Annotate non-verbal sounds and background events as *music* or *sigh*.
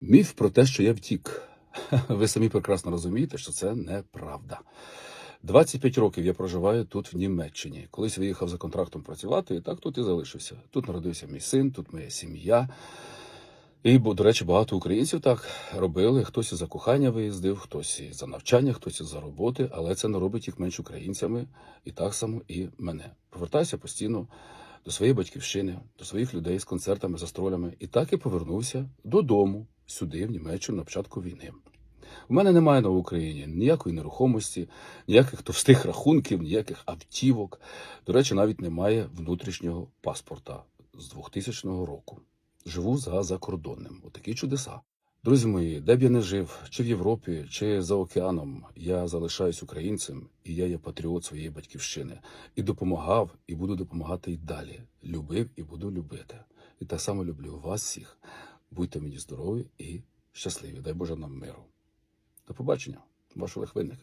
Міф про те, що я втік. *laughs* Ви самі прекрасно розумієте, що це неправда. 25 років я проживаю тут, в Німеччині. Колись виїхав за контрактом працювати, і так тут і залишився. Тут народився мій син, тут моя сім'я. І, до речі, багато українців так робили. Хтось із за кохання виїздив, хтось і за навчання, хтось із за роботи, але це не робить їх менш українцями, і так само і мене. Повертаюся постійно до своєї батьківщини, до своїх людей з концертами, застролями, і так і повернувся додому, сюди, в Німеччину, на початку війни. У мене немає на Україні ніякої нерухомості, ніяких товстих рахунків, ніяких автівок. До речі, навіть немає внутрішнього паспорта з 2000 року. Живу за закордонним. Отакі чудеса. Друзі мої, де б я не жив, чи в Європі, чи за океаном, я залишаюсь українцем, і я є патріот своєї батьківщини. І допомагав, і буду допомагати й далі. Любив і буду любити. І так само люблю вас всіх. Будьте мені здорові і щасливі. Дай Боже нам миру. До побачення, ваш Олег Винник.